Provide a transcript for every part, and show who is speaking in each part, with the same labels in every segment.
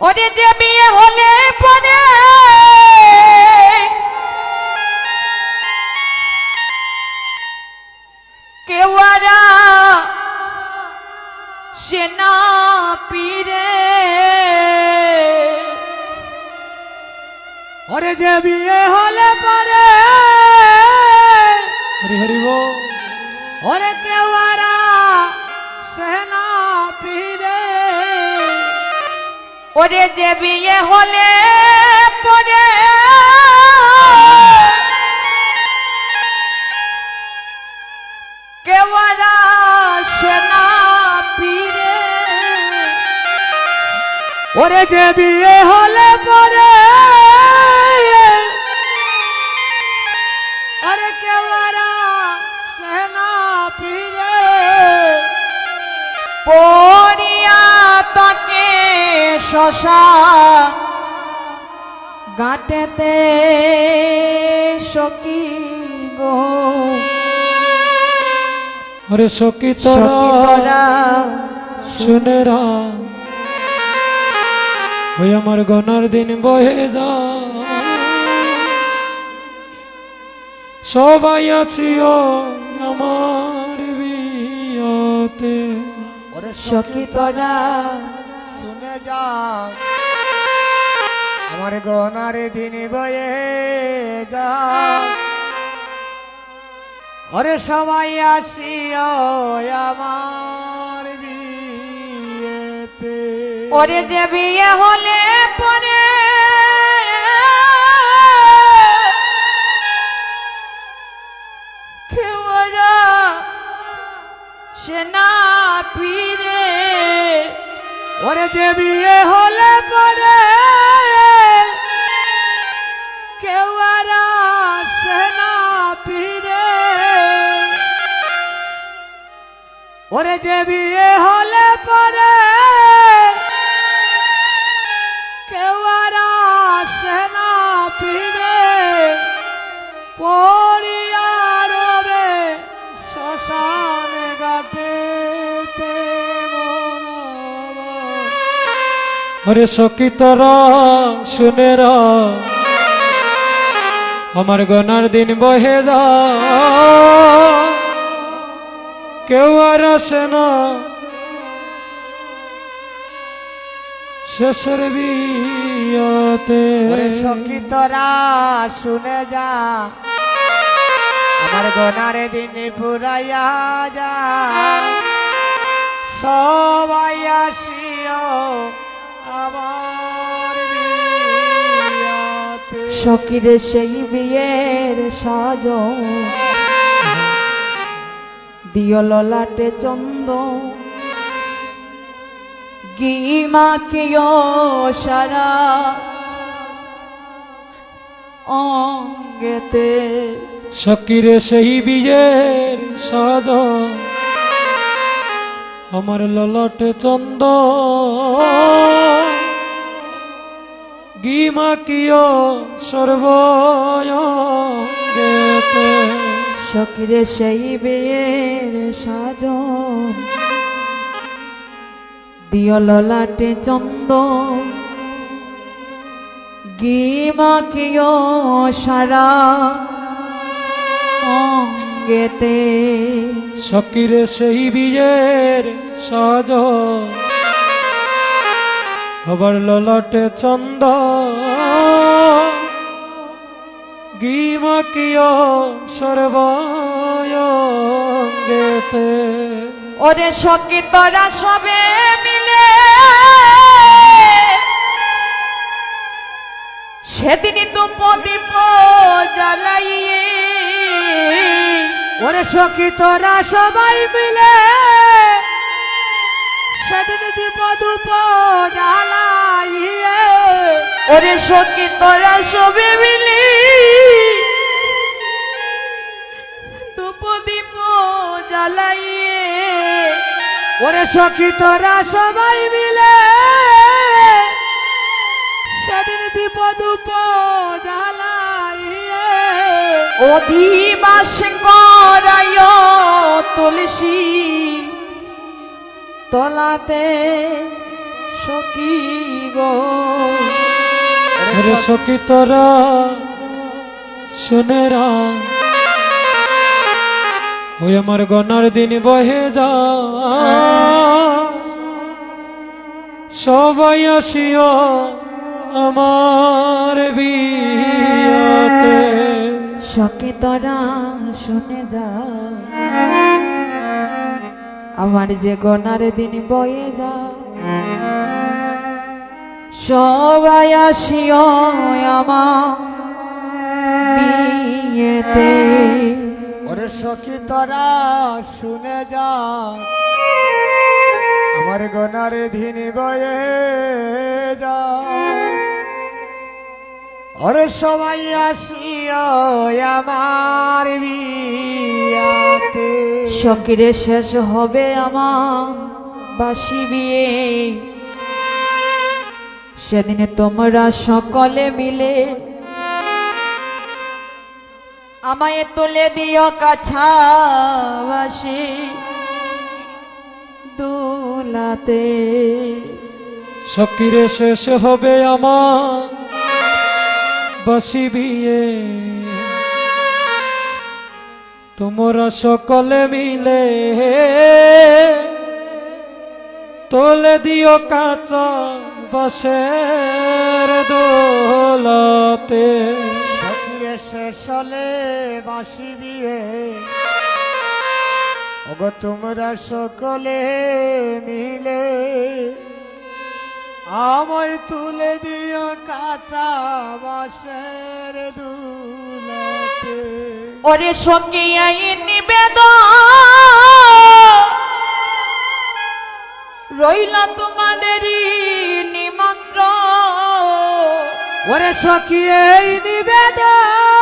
Speaker 1: ওরে যে বিয়ে হলে পরে। কেওয়ারা সেনা পীরে।
Speaker 2: ওরে যে বিয়ে হলে পরে। ওরে
Speaker 1: যে বিয়ে হলে পরে
Speaker 3: হরে সখী
Speaker 1: তোরা
Speaker 3: শুনে রা। ওই আমার গনার দিন বহে যা। সবাই আছিও আমার বিয়াতে।
Speaker 2: ওরে
Speaker 1: সখী তোরা
Speaker 2: শুনে যা। আমার গনার দিন বয়ে যা। ওরে সবাই আসিও আমার বিয়েতে।
Speaker 1: ওরে যে বিয়ে হলে পরে সেনা পীরে
Speaker 2: ওরে যে বিয়ে হলে পরে ওরে যে বিয়ে হলে পরে কেউ আর আসে না ফিরে রে শ্মশান মনোবর
Speaker 3: হরে সখী তোরা আমার গনার দিন বহে যা কেউ আর আসে না। শেষের বিয়াতে।
Speaker 2: সখী তোরা শুনে যা। আমার গনারে দিন পুরাইয়া যা। সবাই আসিও আমার বিয়াতে।
Speaker 1: সেই বিয়ের সাজ। দিও ললাটে চন্দ। গিমা কেয় সারা অঙ্গেতে।
Speaker 3: সকিরে সেই বিজের সাজ। আমার ললটে চন্দ। গিমা কিয় সর্বয়ঙ্গেতে।
Speaker 1: সখীরে সেই বিয়ের সাজ দিয় ললাটে চন্দ গিমা কেয় সারা অঙ্গেতে।
Speaker 3: সকিরে সেই বিজের সাজ আবার ললাটে চন্দ
Speaker 1: ওরে সখী তোরা সবে মিলে সেদিনই তো প্রদীপ জ্বালাইয়ে।
Speaker 2: ওরে সখী তোরা সবাই মিলে সেদিন দীপ ধূপ জ্বালাইয়ে।
Speaker 1: ওরে সখী তোরা সবে মিলে
Speaker 2: ওরে সখী তোরা সবাই মিলে সেদিন জ্বালাইয়ে
Speaker 1: অধিবাস করায় তুলসী তলাতে সখী গো।
Speaker 3: সখী তোরা শুনে রা ওই আমার গনার দিন বহে যা। সবাই আসিও আমার
Speaker 1: সখী তোরা শুনে যা আমার যে গনার দিন বয়ে যা। সবাই আসিও আমার বিয়েতে।
Speaker 2: সখী তোরা শুনে যা। আমার গনার ধিনি বয়ে যা। ওরে সবাই আসিও আমার বিয়াতে।
Speaker 1: সকিরে শেষ হবে আমার বাসি বিয়ে। সেদিনে তোমরা সকলে মিলে আমায় তুলে দিও কাছা বাসি দুলাতে
Speaker 3: সকিরে শেষ হবে আমার বাসি বিয়ে। তোমরা সকলে মিলে তোলে দিও কাঁচা বাসের দোলাতে।
Speaker 2: শেষ হলে বাসি বিয়ে। ওগো তোমরা সকলে মিলে আমায় তুলে দিও কাঁচা বাসের দুলাতে।
Speaker 1: ওরে সঙ্গে আই নিবেদ রইল তোমাদেরই
Speaker 2: ওরে সখী এই নিবেদন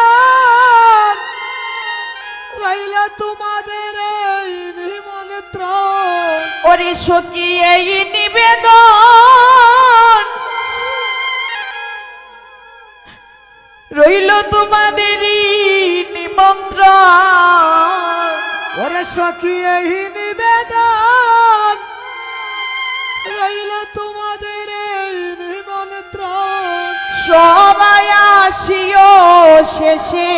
Speaker 2: রইল তোমাদের এই নিমন্ত্রণ।
Speaker 1: ওরে সখী এই নিবেদন রইল তোমাদেরই নিমন্ত্রণ।
Speaker 2: ওরে সখী এই নিবেদন রইল তোমাদের
Speaker 1: সবাই আসিও শেষে।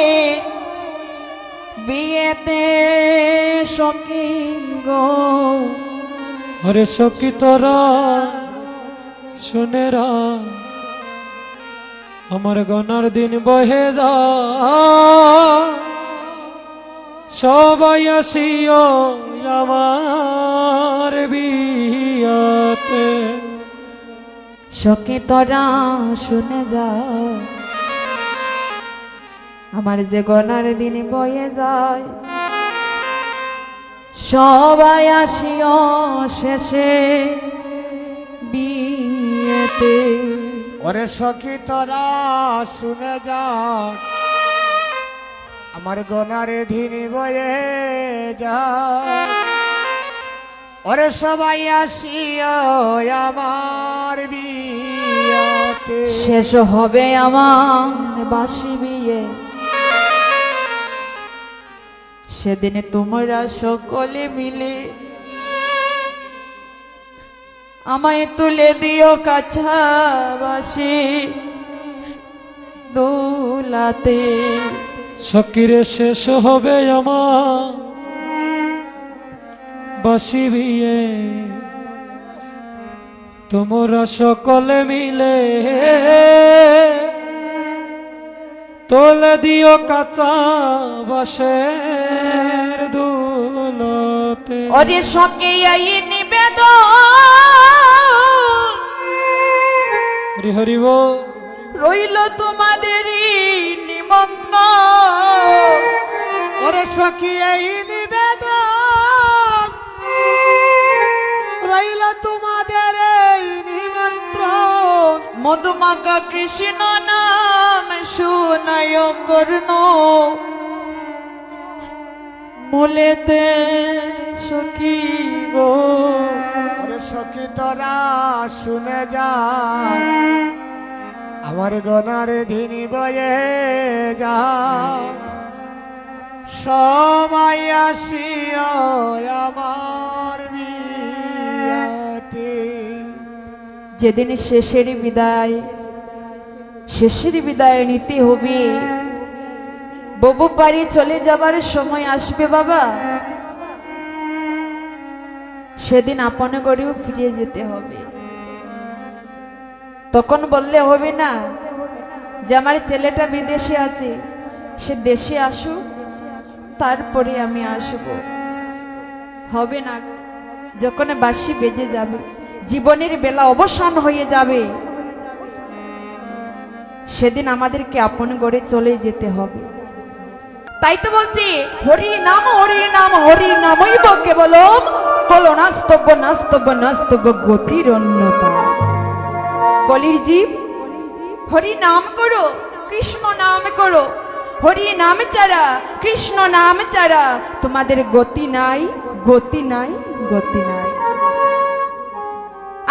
Speaker 1: বিয়েতে সখী গো।
Speaker 3: আরে সখী তোরা, শুনে আমার গনার দিন বহে যা। সবাই আসিও আমার বিয়াতে।
Speaker 1: সখী তোরা শুনে যা আমার যে গনার দিন বয়ে যায়। সবাই আসিও শেষে বিয়েতে।
Speaker 2: ওরে সখী তোরা শুনে যা আমার গনারে ধিনি বয়ে যা ওরে সবাই আসিও আমার বিয়াতে
Speaker 1: শেষ হবে আমার বাসি বিয়ে। সেদিন তোমরা সকলে মিলে আমায় তুলে দিও কাছা বাসি দুলাতে।
Speaker 3: সকিরে শেষ হবে আমার বাসি বিয়ে। তোমরা সকলে মিলে তোলে দিও কাঁচা বাসের দুলতে।
Speaker 1: ওরে সঙ্গে এই নিবেদন।
Speaker 3: হরি হরি।
Speaker 1: রইল তোমাদেরই নিমন্ত্রণ
Speaker 2: ওরে সখী এই নিবেদন।
Speaker 1: মধুমাকা কৃষ্ণ নাম শুনায় কর্ণ। মূলেতে সখী গো।
Speaker 2: সখী তোরা শুনে যা। আমার গনার ধিনি বয়ে যা। সবাই আসিও আমার বিয়াতে
Speaker 1: যেদিন শেষের বিদায় শেষের বিদায় নিতে হবে ববু বাড়ি চলে যাবার সময় আসবে বাবা। সেদিন আপন করেও ফিরে যেতে হবে। তখন বললে হবে না যে আমার ছেলেটা বিদেশে আছে, সে দেশে আসুক, তারপরে আমি আসব। হবে না, যখন বাসি বেজে যাবে। জীবনের বেলা অবসান হয়ে যাবে। সেদিন আমাদেরকে আপন করে চলে যেতে হবে। তাই তো বলছি, হরি নাম, হরির নাম, হরির নামই বকে বলো বলো নাস্তব্য নাস্তব্য নাস্তব্য গতির অন্যতা কলির জীব, হরি নাম করো, কৃষ্ণ নাম করো। হরি নাম চারা কৃষ্ণ নাম চারা তোমাদের গতি নাই গতি নাই গতি নাই।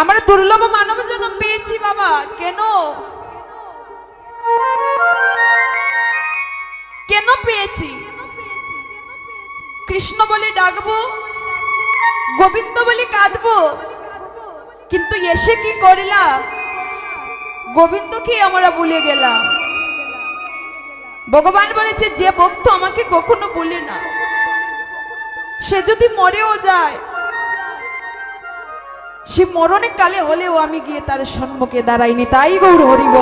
Speaker 1: আমরা দুর্লভ মানব জন্ম পেয়েছি বাবা, কেন? কেন পেয়েছি? কৃষ্ণ বলে ডাকবো, গোবিন্দ বলে কাঁদবো, কিন্তু এসে কি করলাম গোবিন্দকে আমরা ভুলে গেলাম। ভগবান বলেছে, যে ভক্ত আমাকে কখনো বলে না। সে যদি মরেও যায় সে মরণে কালে হলেও আমি গিয়ে তার সম্মুখে দাঁড়াইনি তাই গৌর হরিব।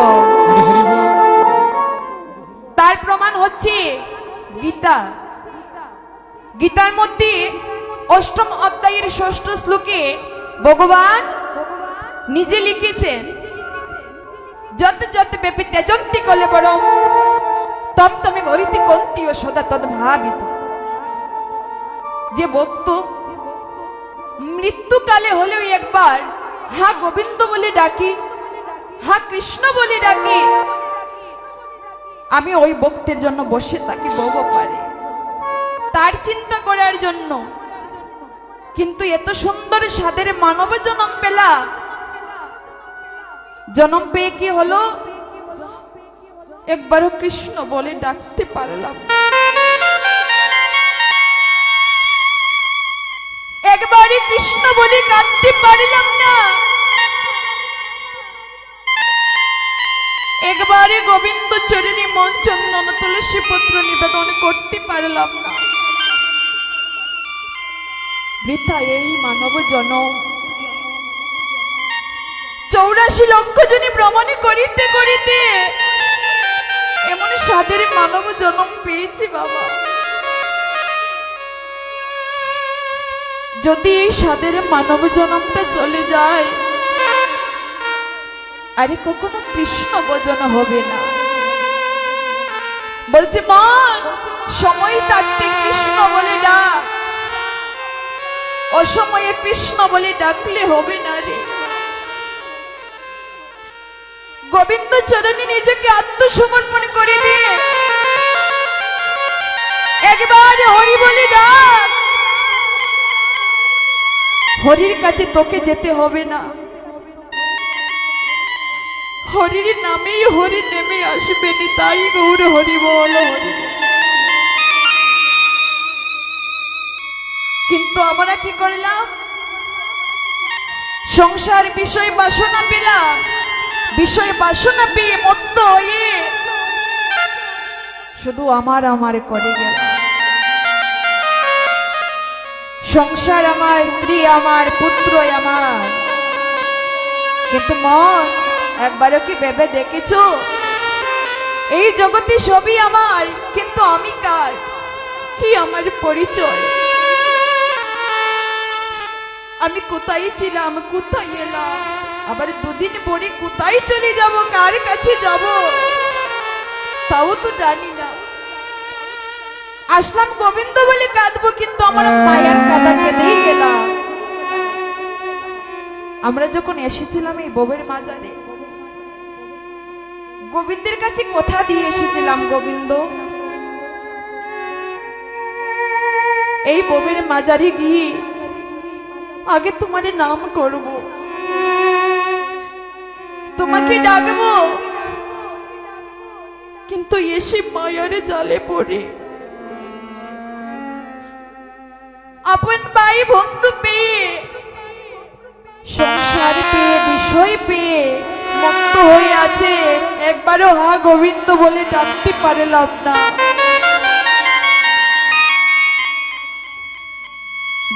Speaker 1: তার প্রমাণ হচ্ছে গীতা। গীতার মধ্যে অষ্টম অধ্যায়ের ষষ্ঠ শ্লোকে ভগবান নিজে লিখেছেন যত যত পেপি তেজন্তি কলে বরম তম তুমি ভরিতি কন্তি ও সদা তদ ভাবিত যে ভক্ত মৃত্যুকালে হলেও একবার হা গোবিন্দ বলে ডাকি, হা কৃষ্ণ বলে ডাকি। আমি ওই ভক্তের জন্য বসে তাকে বব পারে। তার চিন্তা করার জন্য। কিন্তু এত সুন্দর স্বাদের মানব জন্ম পেলা। জনম পেয়ে কি হলো? একবারও কৃষ্ণ বলে ডাকতে পারলাম একবারই কৃষ্ণ বলে কাঁদতে পারলাম না। একবারে গোবিন্দ চরণী মন চন্দন তুলসী পত্র নিবেদন করতে পারলাম না। বৃথা এই মানব জনম। চৌরাশি লক্ষ জনী ভ্রমণ করিতে করিতে এমন স্বাদের মানব জন্ম পেয়েছি বাবা। যদি এই স্বাদের মানব জন্মটা চলে যায়, আরে কখনো কৃষ্ণ ভজন হবে না। বলছে মন সময় থাকতে কৃষ্ণ বলে ডাক। অসময়ে কৃষ্ণ বলে ডাকলে হবে না রে। গোবিন্দ চরণে নিজেকে আত্মসমর্পণ করে দিয়ে একবার হরি বলে ডাক। হরির কাছে তোকে যেতে হবে না। হরির নামেই হরি নেমে আসবে নি, তাই গৌর হরি বল হরি। কিন্তু আমরা কি করলাম? সংসার বিষয় বাসনা পেলাম, বিষয় বাসনা পেয়ে মত্ত হয়ে শুধু আমার আমার করে গেল সংসার আমার, স্ত্রী আমার, পুত্র আমার। কিন্তু মন, একবারও কি ভেবে দেখেছ? এই জগতে সবই আমার, কিন্তু আমি কার? কি আমার পরিচয়? আমি কোথায় ছিলাম, কোথায় এলাম? আবার দুদিন পরে কোথায় চলে যাব, কার কাছে যাব? তাও তো জানি আসলাম গোবিন্দ বলে কাঁদবো, কিন্তু আমার মায়ের কাদা কেঁদেই গেলাম আমরা যখন এসেছিলাম এই ববের মাজারে, গোবিন্দের কাছে কথা দিয়ে এসেছিলাম, গোবিন্দ। এই ববের মাজারে গিয়ে আগে তোমার নাম করব। তোমাকে ডাকবো। কিন্তু এসে মায়ারে জালে পড়ে। আপন ভাই, বন্ধু পেয়ে, সংসার পেয়ে, বিষয় পেয়ে মুক্ত হয়ে আছে। একবারও হা গোবিন্দ বলে ডাকতে পারলাম না।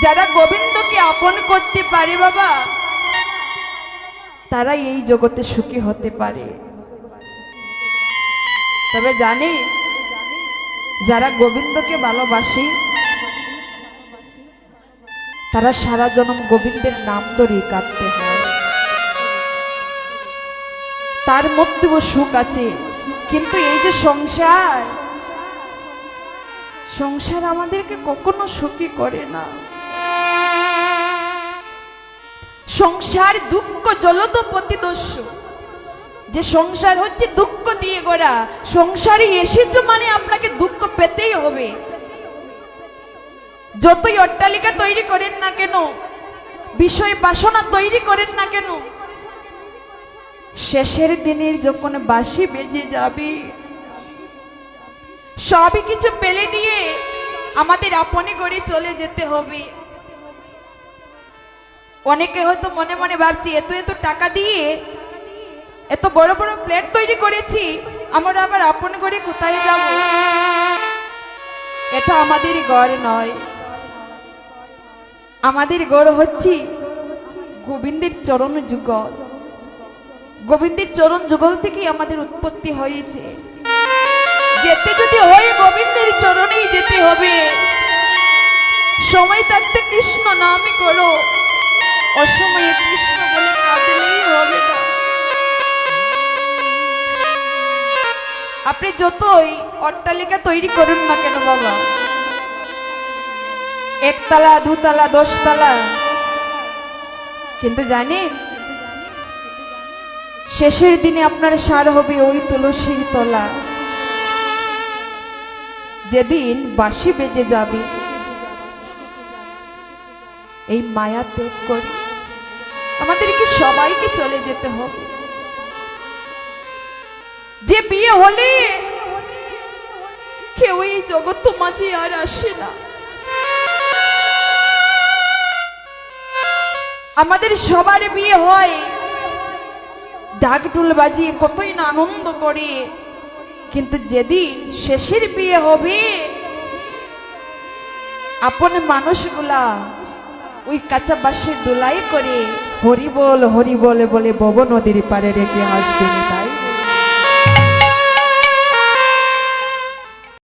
Speaker 1: যারা গোবিন্দকে আপন করতে পারে বাবা, তারা এই জগতে সুখী হতে পারে। তবে জানে, যারা গোবিন্দকে ভালোবাসে তারা সারা জনম গোবিন্দের নাম ধরে কাঁদতে হয়। তার মধ্যেও সুখ আছে, কিন্তু এই যে সংসার সংসার আমাদেরকে কখনো সুখী করে না। সংসার দুঃখ জলদ প্রতিদস্যু যে সংসার হচ্ছে দুঃখ দিয়ে গড়া, সংসারে এসেছ মানে আপনাকে দুঃখ পেতেই হবে। যতই অট্টালিকা তৈরি করেন না কেন, বিষয় বাসনা তৈরি করেন না কেন, শেষের দিনের যখন বাসি বেজে যাবে, সবই কিছু পেলে দিয়ে আমাদের আপনি করে চলে যেতে হবে। অনেকে হয়তো মনে মনে ভাবছি, এত এত টাকা দিয়ে এত বড় বড় প্লেট তৈরি করেছি, আমরা আবার আপন করে কোথায় যাব? এটা আমাদের গড় নয়। আমাদের গড় হচ্ছে গোবিন্দের চরণ যুগল। গোবিন্দের চরণ যুগল থেকেই আমাদের উৎপত্তি হয়েছে। যেতে যদি হয় গোবিন্দের চরণেই যেতে হবে। সময় থাকতে কৃষ্ণ নামই করো। অসময়ে কৃষ্ণ বলে কাঁদলেই হবে না। আপনি যতই অট্টালিকা তৈরি করুন না কেন বাবা একতলা, দুতলা, দশতলা। কিন্তু জানেন শেষের দিনে আপনার সার হবে ওই তুলসীর তলা। যেদিন বাঁশি বেজে যাবে, এই মায়া ত্যাগ করে আমাদেরকে সবাইকে চলে যেতে হবে। যে বিয়ে হলে কেউ এই জগৎ মাঝে আর আসে না। আমাদের সবার বিয়ে হয়। ডাকডুল বাজিয়ে কতই না আনন্দ করে। কিন্তু যেদিন শেষের বিয়ে হবে, আপন মানুষগুলা ওই কাঁচা বাঁশের দোলাই করে হরিবল হরিবল বলে বব নদীর পারে রেখে আসবে তারা